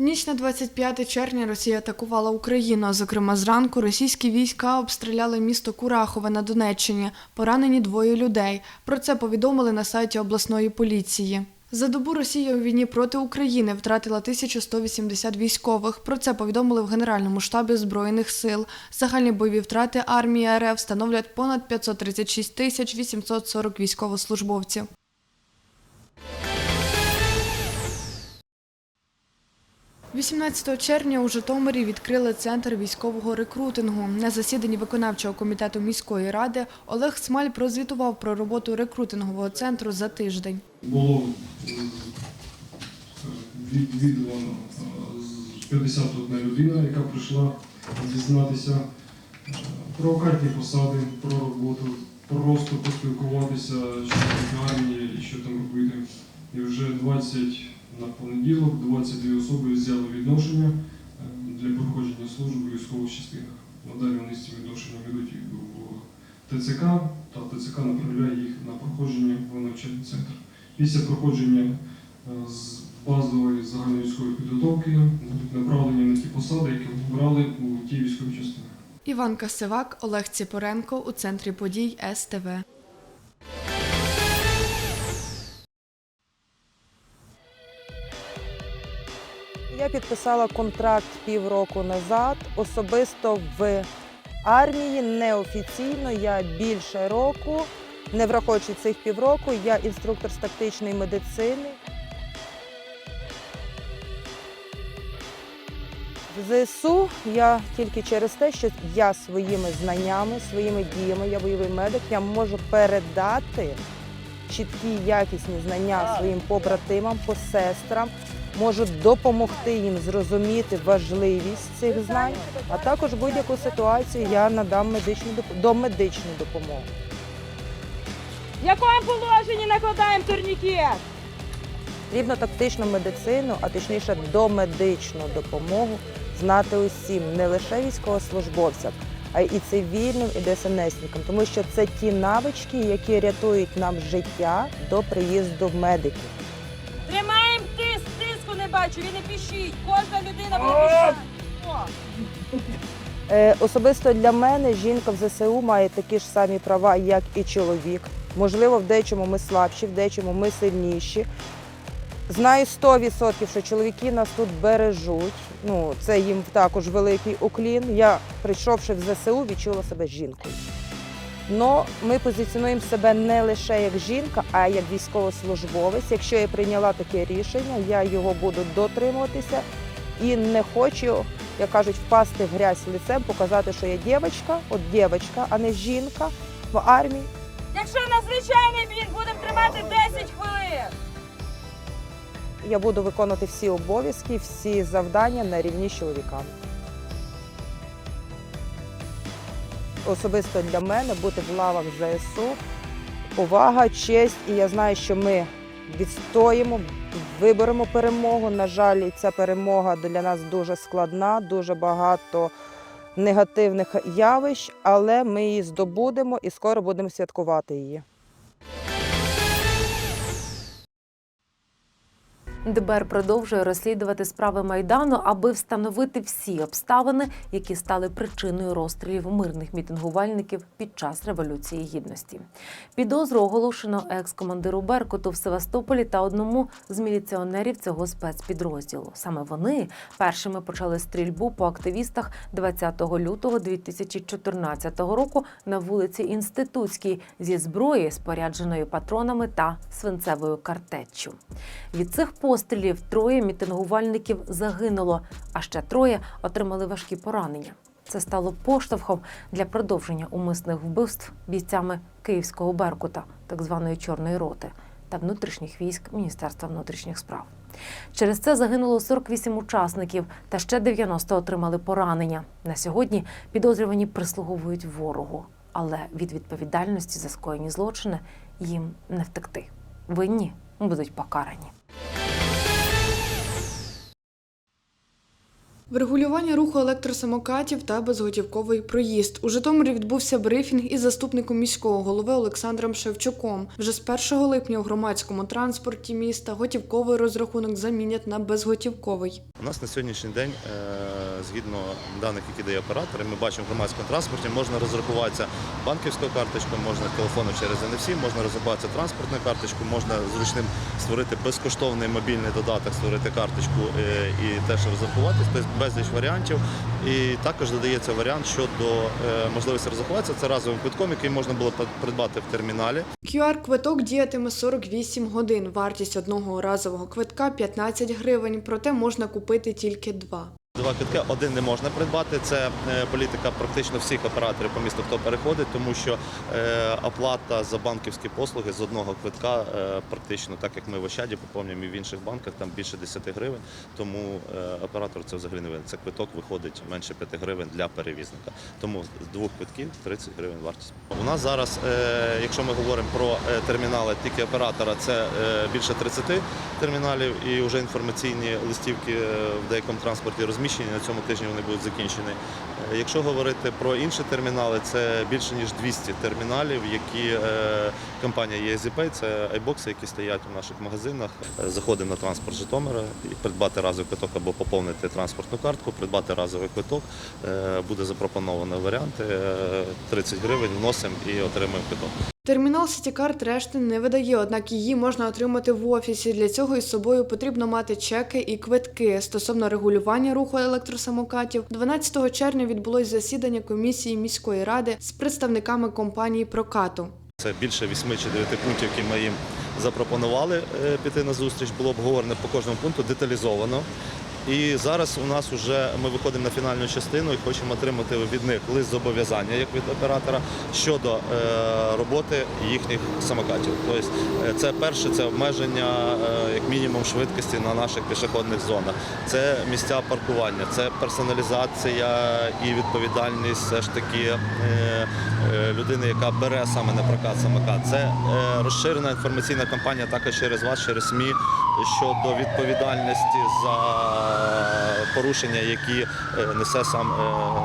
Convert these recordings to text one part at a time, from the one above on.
ніч на 25 червня Росія атакувала Україну. Зокрема, зранку російські війська обстріляли місто Курахове на Донеччині. Поранені двоє людей. Про це повідомили на сайті обласної поліції. За добу Росія у війні проти України втратила 1180 військових. Про це повідомили в Генеральному штабі Збройних сил. Загальні бойові втрати армії РФ становлять понад 536 тисяч 840 військовослужбовців. – 18 червня у Житомирі відкрили центр військового рекрутингу. На засіданні виконавчого комітету міської ради Олег Смаль прозвітував про роботу рекрутингового центру за тиждень. було е, відвідувано е, 51 людина, яка прийшла дізнатися е, про вакантні посади, про роботу, просто поспілкуватися, що армія і що там робити. І вже 20 на понеділок, 22 особи взяли відношення е, для проходження служби в військових частинах. Надалі вони з цим відношенням ведуть у ТЦК, та ТЦК направляє їх на проходження в навчальний центр. Після проходження е, з базової загальновійськової підготовки будуть направлені на ті посади, які вони брали у тій військовій частині. Іван Касивак, Олег Ціпоренко у центрі подій СТВ. Я підписала контракт півроку назад. Особисто в армії неофіційно я більше року, не враховуючи цих півроку, я інструктор з тактичної медицини. В ЗСУ я тільки через те, що я своїми знаннями, своїми діями, я бойовий медик, я можу передати чіткі якісні знання своїм побратимам, посестрам, можу допомогти їм зрозуміти важливість цих знань, а також будь-яку ситуацію я надам медичну домедичну допомогу. В якому положенні накладаємо турнікет? Потрібно тактичну медицину, а точніше домедичну допомогу знати усім, не лише військовослужбовцям, а й цивільним, і ДСНСникам, тому що це ті навички, які рятують нам життя до приїзду в медиків. Тримаємо тиск, не пишіть. Кожна людина буде. Е, Особисто для мене жінка в ЗСУ має такі ж самі права, як і чоловік. Можливо, в дечому ми слабші, в дечому ми сильніші. Знаю 100%, що чоловіки нас тут бережуть. Ну, це їм також великий уклін. Я, прийшовши в ЗСУ, відчула себе жінкою. Но ми позиціонуємо себе не лише як жінка, а як військовослужбовець. Якщо я прийняла таке рішення, я його буду дотримуватися і не хочу як кажуть, впасти в грязь лицем, показати, що я дівчинка, от дівчинка, а не жінка в армії. Якщо надзвичайний він, будемо тримати 10 хвилин. Я буду виконувати всі обов'язки, всі завдання на рівні з чоловіками. Особисто для мене бути в лавах ЗСУ повага, честь, і я знаю, що ми відстоїмо, виберемо перемогу. На жаль, ця перемога для нас дуже складна, дуже багато негативних явищ, але ми її здобудемо і скоро будемо святкувати її. ДБР продовжує розслідувати справи майдану, аби встановити всі обставини, які стали причиною розстрілів мирних мітингувальників під час революції гідності. Підозру оголошено екс-командиру Беркуту в Севастополі та одному з міліціонерів цього спецпідрозділу. Саме вони першими почали стрільбу по активістах 20 лютого 2014 року на вулиці Інститутській зі зброї, спорядженою патронами та свинцевою картеччю. Від цих пострілів троє мітингувальників загинуло, а ще троє отримали важкі поранення. Це стало поштовхом для продовження умисних вбивств бійцями Київського Беркута, так званої Чорної роти, та внутрішніх військ Міністерства внутрішніх справ. Через це загинуло 48 учасників, та ще 90 отримали поранення. На сьогодні підозрювані прислуговують ворогу, але від відповідальності за скоєні злочини їм не втекти. Винні будуть покарані. Врегулювання руху електросамокатів та безготівковий проїзд. У Житомирі відбувся брифінг із заступником міського голови Олександром Шевчуком. Вже з 1 липня у громадському транспорті міста готівковий розрахунок замінять на безготівковий. У нас на сьогоднішній день, е, згідно даних, які дає оператор, ми бачимо в громадському транспорті, можна розрахуватися банківською карточкою, можна телефоном через NFC, можна розрахуватися транспортною карточкою, можна зручним створити безкоштовний мобільний додаток, створити карточку е, і теж розрахуватися. Безліч варіантів. І також додається варіант щодо е, можливості розрахуватися. Це разовим квитком, який можна було придбати в терміналі. QR-квиток діятиме 48 годин. Вартість одного разового квитка 15 гривень, проте можна купити тільки два. Два квитки один не можна придбати. Це е, політика практично всіх операторів по місту, хто переходить, тому що е, оплата за банківські послуги з одного квитка е, практично, так як ми в Ощаді поповнюємо і в інших банках, там більше 10 гривень. Тому оператор це взагалі не винен. Це квиток виходить менше 5 гривень для перевізника. Тому з двох квитків 30 гривень вартість. У нас зараз, якщо ми говоримо про термінали тільки оператора, це більше 30 терміналів і вже інформаційні листівки в деякому транспорті розміщені. На цьому тижні вони будуть закінчені. Е, Якщо говорити про інші термінали, це більше ніж 200 терміналів, які е, компанія EasyPay, це айбокси, які стоять у наших магазинах. Е, Заходимо на транспорт Житомира придбати разовий квиток або поповнити транспортну картку, придбати разовий квиток. Буде запропоновано варіанти. е, 30 гривень вносимо і отримуємо квиток. Термінал Сітікарт решти не видає, однак її можна отримати в офісі. Для цього із собою потрібно мати чеки і квитки. Стосовно регулювання руху електросамокатів, 12 червня відбулось засідання комісії міської ради з представниками компанії прокату. Це більше 8 чи 9 пунктів, які ми їм запропонували е, піти на зустріч. Було обговорено по кожному пункту деталізовано. І зараз у нас вже ми виходимо на фінальну частину і хочемо отримати від них лист зобов'язання як від оператора щодо е, роботи їхніх самокатів. Тобто е, це перше, це обмеження е, як мінімум швидкості на наших пішохідних зонах. Це місця паркування, це персоналізація і відповідальність все ж таки людини, яка бере саме на прокат самокат. Це розширена інформаційна кампанія також через вас, через СМІ щодо відповідальності за порушення, які е, несе сам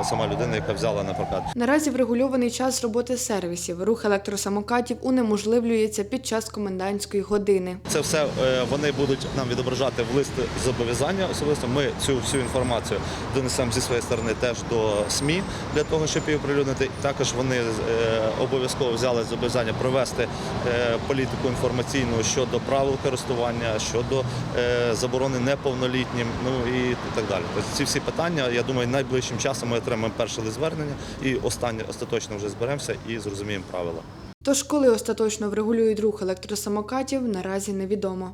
е, сама людина, яка взяла на прокат. Наразі врегульований час роботи сервісів. Рух електросамокатів унеможливлюється під час комендантської години. Це все е, вони будуть нам відображати в лист зобов'язання особисто. Ми цю всю інформацію донесемо зі своєї сторони теж до СМІ для того, щоб її оприлюднити. Також вони обов'язково взяли зобов'язання провести політику інформаційну щодо правил користування, щодо заборони неповнолітнім, ну і так далі. Тобто ці всі питання, я думаю, найближчим часом ми отримаємо перше звернення і останнє остаточно вже зберемося і зрозуміємо правила. Тож, коли остаточно врегулюють рух електросамокатів, наразі невідомо.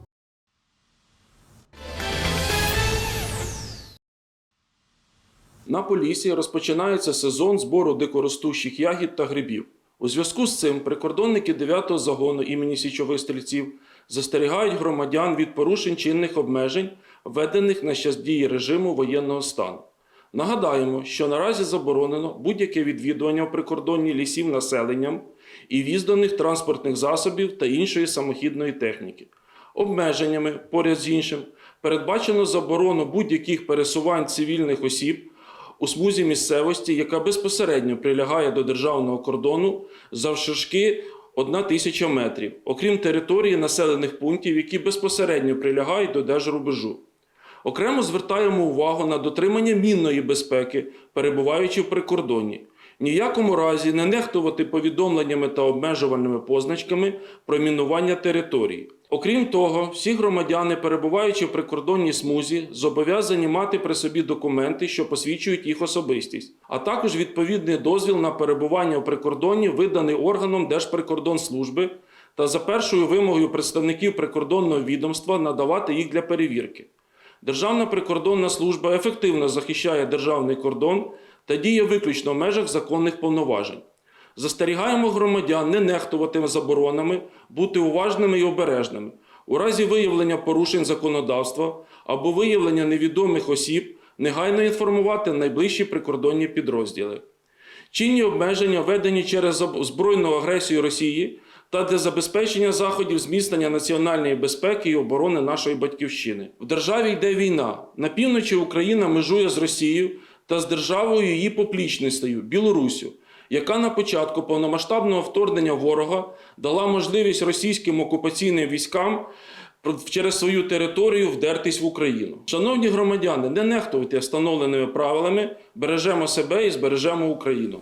На Поліссі розпочинається сезон збору дикоростущих ягід та грибів. У зв'язку з цим прикордонники 9-го загону імені січових стрільців застерігають громадян від порушень чинних обмежень, введених на час дії режиму воєнного стану. Нагадаємо, що наразі заборонено будь-яке відвідування в прикордонні лісів населенням і в'їзд до них транспортних засобів та іншої самохідної техніки. Обмеженнями, поряд з іншим, передбачено заборону будь-яких пересувань цивільних осіб у смузі місцевості, яка безпосередньо прилягає до державного кордону завширшки 1 тисяча метрів, окрім території населених пунктів, які безпосередньо прилягають до держрубежу. Окремо звертаємо увагу на дотримання мінної безпеки, перебуваючи в прикордонні. Ніякому разі не нехтувати повідомленнями та обмежувальними позначками про мінування території. Окрім того, всі громадяни, перебуваючи в прикордонній смузі, зобов'язані мати при собі документи, що посвідчують їх особистість, а також відповідний дозвіл на перебування в прикордонні, виданий органом Держприкордонслужби, та за першою вимогою представників прикордонного відомства надавати їх для перевірки. Державна прикордонна служба ефективно захищає державний кордон та діє виключно в межах законних повноважень. Застерігаємо громадян не нехтувати заборонами, бути уважними і обережними. У разі виявлення порушень законодавства або виявлення невідомих осіб негайно інформувати найближчі прикордонні підрозділи. Чинні обмеження, введені через збройну агресію Росії та для забезпечення заходів зміцнення національної безпеки і оборони нашої батьківщини. В державі йде війна. На півночі Україна межує з Росією та з державою її поплічницею Білоруссю, яка на початку повномасштабного вторгнення ворога дала можливість російським окупаційним військам через свою територію вдертись в Україну. Шановні громадяни, не нехтуйте встановленими правилами, бережемо себе і збережемо Україну.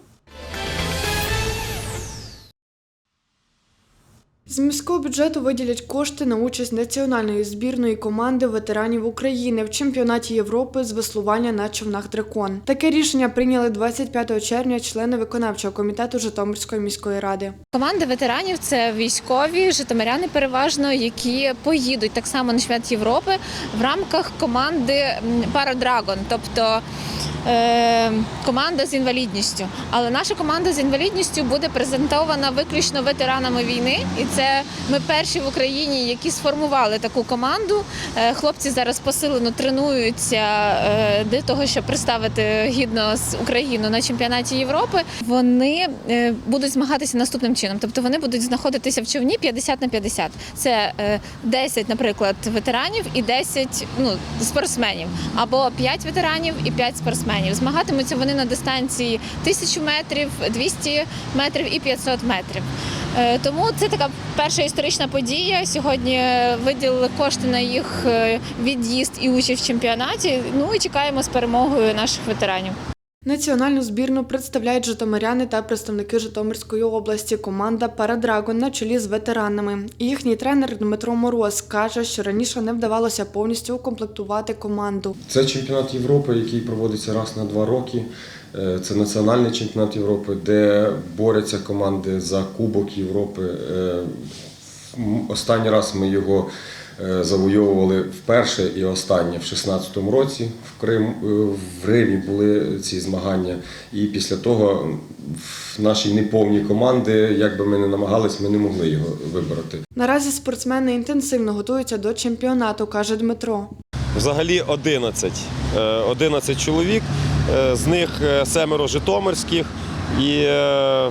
З міського бюджету виділять кошти на участь національної збірної команди ветеранів України в чемпіонаті Європи з веслування на човнах Дракон. Таке рішення прийняли 25 червня члени виконавчого комітету Житомирської міської ради. Команди ветеранів це військові житомиряни, переважно, які поїдуть так само на чемпіонат Європи в рамках команди Парадрагон, тобто е, команда з інвалідністю. Але наша команда з інвалідністю буде презентована виключно ветеранами війни, і це ми перші в Україні, які сформували таку команду. Е, хлопці зараз посилено тренуються е, для того, щоб представити гідно з Україну на чемпіонаті Європи. Вони е, будуть змагатися наступним чином. Тобто вони будуть знаходитися в човні 50 на 50. Це е, 10, наприклад, ветеранів і 10 ну, спортсменів, або 5 ветеранів і 5 спортсменів. Змагатимуться вони на дистанції 1000 метрів, 200 метрів і 500 метрів. Е, Тому це така перша історична подія. Сьогодні е, виділили кошти на їх е, від'їзд і участь в чемпіонаті. Ну і чекаємо з перемогою наших ветеранів. Національну збірну представляють житомиряни та представники Житомирської області. Команда Парадрагон на чолі з ветеранами. І Їхній тренер Дмитро Мороз каже, що раніше не вдавалося повністю укомплектувати команду. Це чемпіонат Європи, який проводиться раз на два роки. Е, Це національний чемпіонат Європи, де борються команди за Кубок Європи. Е, Останній раз ми його е, завойовували вперше і останнє в 16-му році. В Крим в Римі були ці змагання. І після того в нашій неповній команди, як би ми не намагались, ми не могли його вибороти. Наразі спортсмени інтенсивно готуються до чемпіонату, каже Дмитро. Взагалі 11. Е, 11 чоловік, з них е, семеро житомирських. І е,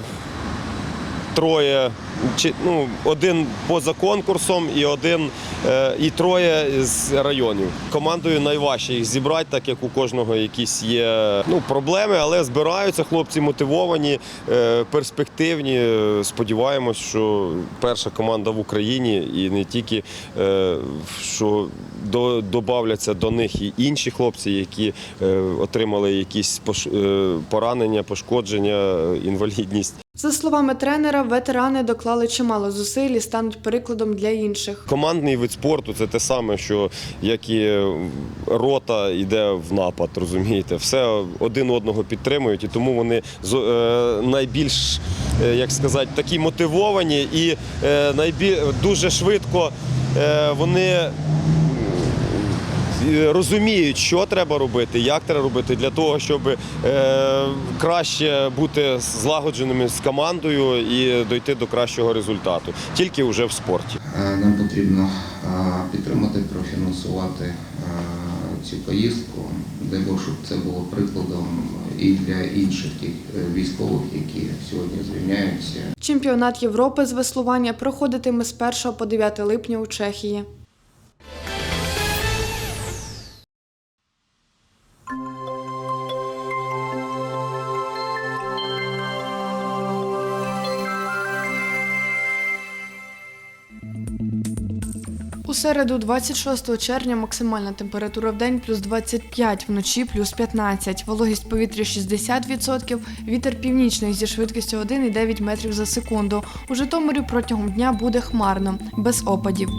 троє, чи- ну, один поза конкурсом і один е, і троє з районів. Командою найважче їх зібрати, так як у кожного якісь є ну, проблеми, але збираються хлопці мотивовані, е, перспективні. Сподіваємось, що перша команда в Україні і не тільки е, що до, добавляться до них і інші хлопці, які отримали якісь поранення, пошкодження, інвалідність. За словами тренера, ветерани доклали чимало зусиль і стануть прикладом для інших. Командний вид спорту це те саме, що як і рота йде в напад, розумієте, все один одного підтримують, і тому вони е, найбільш, е, як сказати, такі мотивовані і е, найбіль, дуже швидко е, вони. Е, Розуміють, що треба робити, як треба робити для того, щоб е, краще бути злагодженими з командою і дойти до кращого результату, тільки вже в спорті. Е, Нам потрібно підтримати, профінансувати цю поїздку, дай Бог, щоб це було прикладом і для інших тих військових, які сьогодні звільняються. Чемпіонат Європи з веслування проходитиме з 1 по 9 липня у Чехії. У середу, 26 червня, максимальна температура в день плюс 25, вночі плюс 15. Вологість повітря 60%, вітер північний зі швидкістю 1,9 метрів за секунду. У Житомирі протягом дня буде хмарно, без опадів.